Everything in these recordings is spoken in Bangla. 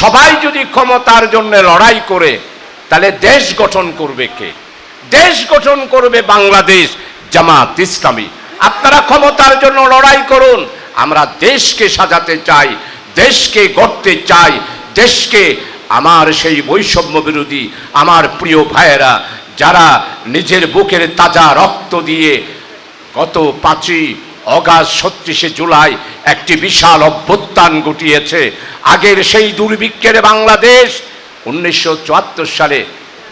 সবাই যদি ক্ষমতার জন্য লড়াই করে, তাহলে দেশ গঠন করবে কে? দেশ গঠন করবে বাংলাদেশ, জামাত ইসলামী। আপনারা ক্ষমতার জন্য লড়াই করুন, আমরা দেশকে সাজাতে চাই, দেশকে গড়তে চাই, দেশকে আমার সেই বৈষম্য বিরোধী, আমার প্রিয় ভাইয়েরা, যারা নিজের বুকের তাজা রক্ত দিয়ে গত পাঁচই অগাস্ট ছত্রিশে জুলাই একটি বিশাল অভ্যুত্থান ঘটিয়েছে। আগের সেই দুর্ভিক্ষের বাংলাদেশ উনিশশো চুয়াত্তর সালে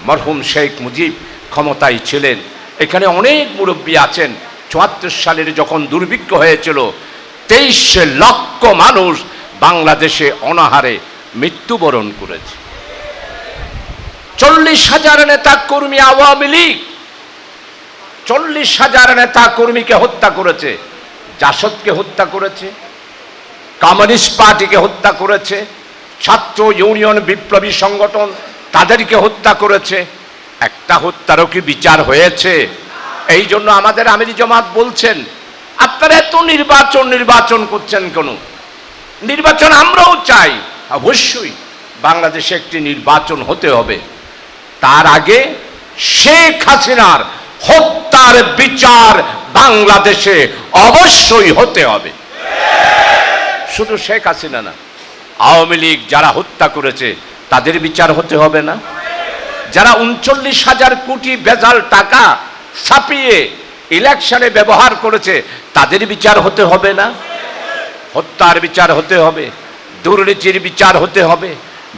মরহুম শেখ মুজিব ক্ষমতায় ছিলেন। এখানে অনেক মুরব্বী আছেন। চুয়াত্তর সালের যখন দুর্ভিক্ষ হয়েছিল, তেইশ লক্ষ মানুষ বাংলাদেশে অনাহারে মৃত্যুবরণ করেছে। চল্লিশ হাজার নেতা কর্মী আওয়ামী লীগ, চল্লিশ হাজার নেতা কর্মীকে হত্যা করেছে। জাসদকে হত্যা করেছে, কমিউনিস্ট পার্টিকে হত্যা করেছে, ছাত্র ইউনিয়ন বিপ্লবী সংগঠন তাদেরকে হত্যা করেছে। একটা হত্যারও কি বিচার হয়েছে? এই জন্য আমাদের আমিরি জমাত বলছেন, আপনারা এত নির্বাচন নির্বাচন করছেন কেন? নির্বাচন আমরাও চাই, অবশ্যই বাংলাদেশে একটি নির্বাচন হতে হবে। তার আগে শেখ হাসিনার হত্যার বিচার বাংলাদেশে অবশ্যই হতে হবে। শুধু শেখ হাসিনা না, আওয়ামী লীগ যারা হত্যা করেছে, তাদের বিচার হতে হবে না। যারা উনচল্লিশ হাজার কোটি বেজাল টাকা ছাপিয়ে ইলেকশনে ব্যবহার করেছে, তাদের বিচার হতে হবে না। হত্যার বিচার হতে হবে, দুর্নীতির বিচার হতে হবে,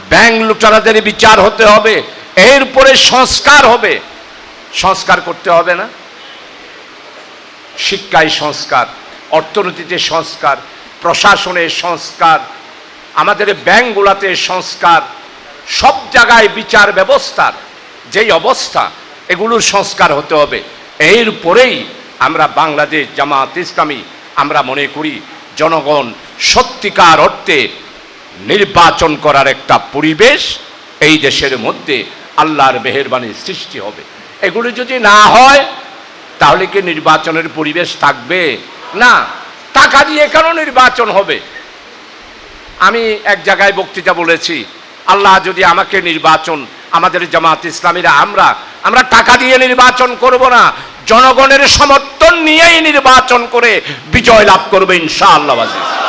ব্যাংক লুটারাদের বিচার হতে হবে, এরপরে সংস্কার হবে। সংস্কার করতে হবে না। শিক্ষায় সংস্কার, অর্থনীতিতে সংস্কার প্রশাসনের সংস্কার, আমাদের ব্যাংকগুলোতে সংস্কার, সব জায়গায় বিচার ব্যবস্থার যেই অবস্থা, এগুলোর সংস্কার হতে হবে। এরপরেই আমরা বাংলাদেশ জামাত ইসলামী, আমরা মনে করি জনগণ সত্যিকার অর্থে নির্বাচন করার একটা পরিবেশ এই দেশের মধ্যে আল্লাহর মেহরবানির সৃষ্টি হবে। এগুলো যদি না হয় তাহলে কি নির্বাচনের পরিবেশ থাকবে? না, টাকা দিয়ে কেন নির্বাচন হবে? আমি এক জায়গায় বক্তৃতা বলেছি, আল্লাহ যদি আমাকে নির্বাচন, আমাদের জামাত ইসলামীরা, আমরা আমরা টাকা দিয়ে নির্বাচন করব না, জনগণের সমর্থন নিয়েই নির্বাচন করে বিজয় লাভ করবে ইনশাআল্লাহ তাই